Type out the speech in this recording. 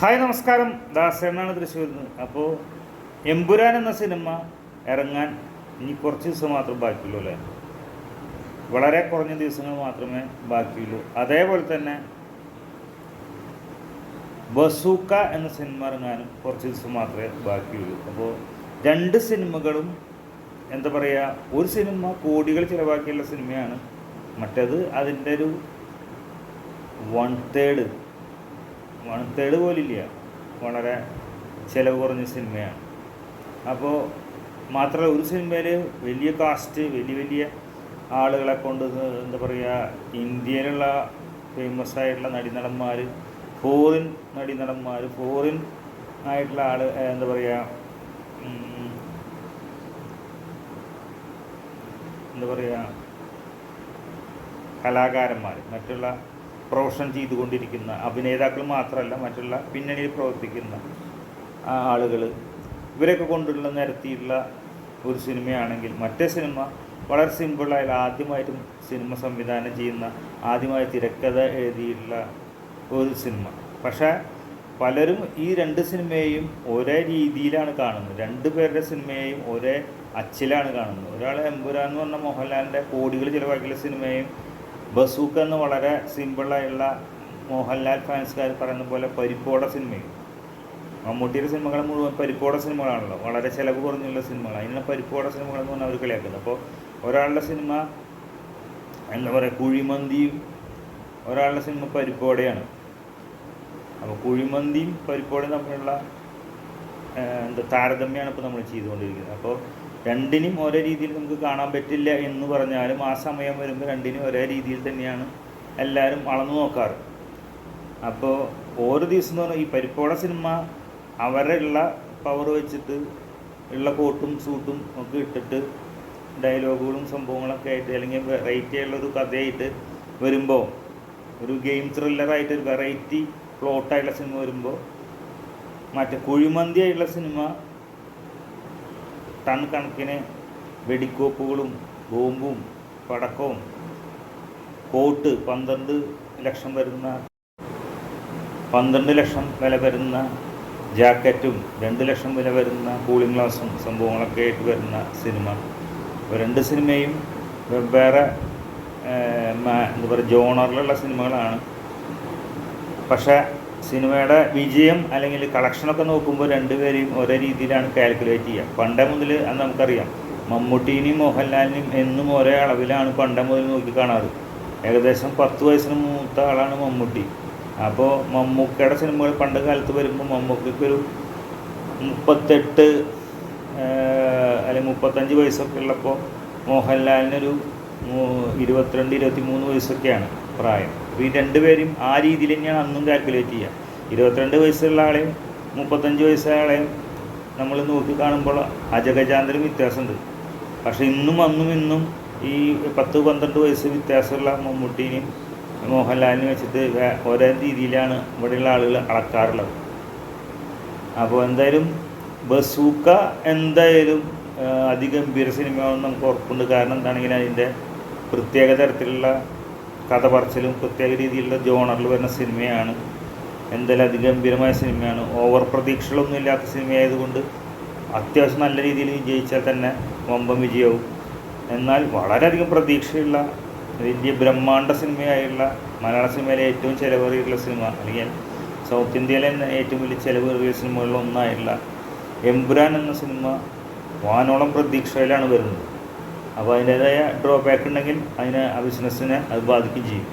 Hi നമസ്കാരം. ദാസേനാണ് തൃശ്ശൂരിൽ നിന്ന് അപ്പോൾ എമ്പുരാൻ എന്ന സിനിമ ഇറങ്ങാൻ ഇനി കുറച്ച് ദിവസം മാത്രം ബാക്കിയുള്ളൂ അല്ലേ? വളരെ കുറഞ്ഞ ദിവസങ്ങൾ മാത്രമേ ബാക്കിയുള്ളൂ. അതേപോലെ തന്നെ ബസൂക്ക എന്ന സിനിമ ഇറങ്ങാനും കുറച്ച് ദിവസം മാത്രമേ ബാക്കിയുള്ളൂ. അപ്പോൾ രണ്ട് സിനിമകളും എന്താ പറയുക ഒരു സിനിമ കോടികൾ ചിലവാക്കിയുള്ള സിനിമയാണ്. മറ്റേത് അതിന്റെ ഒരു വൺ തേർഡ് വൺ പോലില്ല. വളരെ ചിലവ് കുറഞ്ഞ സിനിമയാണ്. അപ്പോൾ മാത്രമല്ല ഒരു സിനിമയിൽ വലിയ കാസ്റ്റ് വലിയ വലിയ ആളുകളെ കൊണ്ട് എന്താ പറയുക ഇന്ത്യയിലുള്ള ഫേമസ് ആയിട്ടുള്ള നടീനടന്മാർ ഫോറിൻ നടീനടന്മാർ ഫോറിൻ ആയിട്ടുള്ള ആൾ എന്താ പറയുക എന്താ പറയുക കലാകാരന്മാർ മറ്റുള്ള പ്രൊഫഷൻ ചെയ്തുകൊണ്ടിരിക്കുന്ന അഭിനേതാക്കൾ മാത്രമല്ല മറ്റുള്ള പിന്നണിയിൽ പ്രവർത്തിക്കുന്ന ആളുകൾ ഇവരൊക്കെ കൊണ്ടുള്ള നിരത്തിയുള്ള ഒരു സിനിമയാണെങ്കിൽ മറ്റേ സിനിമ വളരെ സിമ്പിളായി ആദ്യമായിട്ടും സിനിമ സംവിധാനം ചെയ്യുന്ന ആദ്യമായി തിരക്കഥ എഴുതിയുള്ള ഒരു സിനിമ. പക്ഷേ പലരും ഈ രണ്ട് സിനിമയെയും ഒരേ രീതിയിലാണ് കാണുന്നത്. രണ്ട് പേരുടെ സിനിമയെയും ഒരേ അച്ചിലാണ് കാണുന്നത്. ഒരാൾ എമ്പുരാൻ എന്ന് പറഞ്ഞ മോഹൻലാലിന്റെ കോടികൾ ചിലവാക്കിയുള്ള സിനിമയും ബസൂക്ക എന്ന് വളരെ സിമ്പിളായുള്ള മോഹൻലാൽ ഫാൻസുകാർ പറയുന്ന പോലെ പരിപ്പോട സിനിമയും മമ്മൂട്ടിയുടെ സിനിമകൾ മുഴുവൻ പരിപ്പോട സിനിമകളാണല്ലോ വളരെ ചിലവ് കുറഞ്ഞുള്ള സിനിമകൾ അതിനുള്ള പരിപ്പോട സിനിമകൾ എന്ന് പറഞ്ഞാൽ അവർ കളിയാക്കുന്നത്. അപ്പോൾ ഒരാളുടെ സിനിമ എന്താ പറയുക കുഴിമന്തിയും ഒരാളുടെ സിനിമ പരിപ്പോടയാണ്. അപ്പോൾ കുഴിമന്തിയും പരിപ്പോടയും തമ്മിലുള്ള എന്താ താരതമ്യമാണ് ഇപ്പോൾ നമ്മൾ ചെയ്തുകൊണ്ടിരിക്കുന്നത്. അപ്പോൾ രണ്ടിനും ഒരേ രീതിയിൽ നമുക്ക് കാണാൻ പറ്റില്ല എന്ന് പറഞ്ഞാലും ആ സമയം വരുമ്പോൾ രണ്ടിനും ഒരേ രീതിയിൽ തന്നെയാണ് എല്ലാവരും അളന്നു നോക്കാറ്. അപ്പോൾ ഓരോ ദിവസം എന്ന് പറഞ്ഞാൽ ഈ പരിപ്പോട സിനിമ അവരുള്ള പവർ വെച്ചിട്ട് ഉള്ള കോട്ടും സൂട്ടും ഒക്കെ ഇട്ടിട്ട് ഡയലോഗുകളും സംഭവങ്ങളൊക്കെ ആയിട്ട് അല്ലെങ്കിൽ വെറൈറ്റി ഉള്ളൊരു കഥയായിട്ട് വരുമ്പോൾ ഒരു ഗെയിം ത്രില്ലറായിട്ട് ഒരു വെറൈറ്റി പ്ലോട്ടായിട്ടുള്ള സിനിമ വരുമ്പോൾ മറ്റേ കുഴിമന്തി ആയിട്ടുള്ള സിനിമ ടൺ കണക്കിന് വെടിക്കോപ്പുകളും ബോംബും പടക്കവും കോട്ട് പന്ത്രണ്ട് ലക്ഷം വരുന്ന പന്ത്രണ്ട് ലക്ഷം വില വരുന്ന ജാക്കറ്റും രണ്ട് ലക്ഷം വില വരുന്ന കൂളിംഗ് ഗ്ലാസും സംഭവങ്ങളൊക്കെ ആയിട്ട് വരുന്ന സിനിമ. രണ്ട് സിനിമയും വെവ്വേറെ എന്താ പറയുക ജോണറിലുള്ള സിനിമകളാണ്. പക്ഷേ സിനിമയുടെ വിജയം അല്ലെങ്കിൽ കളക്ഷനൊക്കെ നോക്കുമ്പോൾ രണ്ടുപേരെയും ഒരേ രീതിയിലാണ് കാൽക്കുലേറ്റ് ചെയ്യുക. പണ്ടേ മുതൽ അത് നമുക്കറിയാം. മമ്മൂട്ടീനെയും മോഹൻലാലിനെയും എന്നും ഒരേ അളവിലാണ് പണ്ടേ മുതൽ നോക്കി കാണാറ്. ഏകദേശം പത്ത് വയസ്സിന് മൂത്ത ആളാണ് മമ്മൂട്ടി. അപ്പോൾ മമ്മൂക്കയുടെ സിനിമകൾ പണ്ട് കാലത്ത് വരുമ്പോൾ മമ്മൂക്കൊരു മുപ്പത്തെട്ട് അല്ലെങ്കിൽ മുപ്പത്തഞ്ച് വയസ്സൊക്കെ ഉള്ളപ്പോൾ മോഹൻലാലിനൊരു ഇരുപത്തിരണ്ട് ഇരുപത്തി മൂന്ന് വയസ്സൊക്കെയാണ്. പ്രായം അപ്പോൾ ഈ രണ്ടുപേരും ആ രീതിയിൽ തന്നെയാണ് അന്നും കാൽക്കുലേറ്റ് ചെയ്യുക. ഇരുപത്തിരണ്ട് വയസ്സുള്ള ആളെയും മുപ്പത്തഞ്ച് വയസ്സായ ആളെയും നമ്മൾ നോക്കി കാണുമ്പോൾ അജഗജാന്തരം വ്യത്യാസമുണ്ട്. പക്ഷേ ഇന്നും അന്നും ഇന്നും ഈ പത്ത് പന്ത്രണ്ട് വയസ്സ് വ്യത്യാസമുള്ള മമ്മൂട്ടീനെയും മോഹൻലാലിനെയും വെച്ചിട്ട് ഓരോ രീതിയിലാണ് ഇവിടെയുള്ള ആളുകൾ അളക്കാറുള്ളത്. അപ്പോൾ എന്തായാലും ബസൂക്ക എന്തായാലും അതിഗംഭീര സിനിമയാണെന്ന് നമുക്ക് ഉറപ്പുണ്ട്. കാരണം എന്താണെങ്കിൽ അതിന്റെ പ്രത്യേക തരത്തിലുള്ള കഥ പറച്ചിലും പ്രത്യേക രീതിയിലുള്ള ജോണറിൽ വരുന്ന സിനിമയാണ്. എന്തായാലും അതിഗംഭീരമായ സിനിമയാണ്. ഓവർ പ്രതീക്ഷകളൊന്നും ഇല്ലാത്ത സിനിമയായതുകൊണ്ട് അത്യാവശ്യം നല്ല രീതിയിൽ വിജയിച്ചാൽ തന്നെ വമ്പം വിജയവും. എന്നാൽ വളരെയധികം പ്രതീക്ഷയുള്ള വലിയ ബ്രഹ്മാണ്ഡ സിനിമയായുള്ള മലയാള സിനിമയിലെ ഏറ്റവും ചിലവേറിയുള്ള സിനിമ അല്ലെങ്കിൽ സൗത്ത് ഇന്ത്യയിലെ തന്നെ ഏറ്റവും വലിയ ചിലവേറിയ സിനിമകളിൽ ഒന്നായിട്ടുള്ള എംപുരാൻ എന്ന സിനിമ വാനോളം പ്രതീക്ഷയിലാണ് വരുന്നത്. അപ്പോൾ ഡ്രോ ബാക്ക് ഉണ്ടെങ്കിൽ അതിനെ ആ ബിസിനസ്സിനെ അത് ബാധിക്കുകയും ചെയ്യും.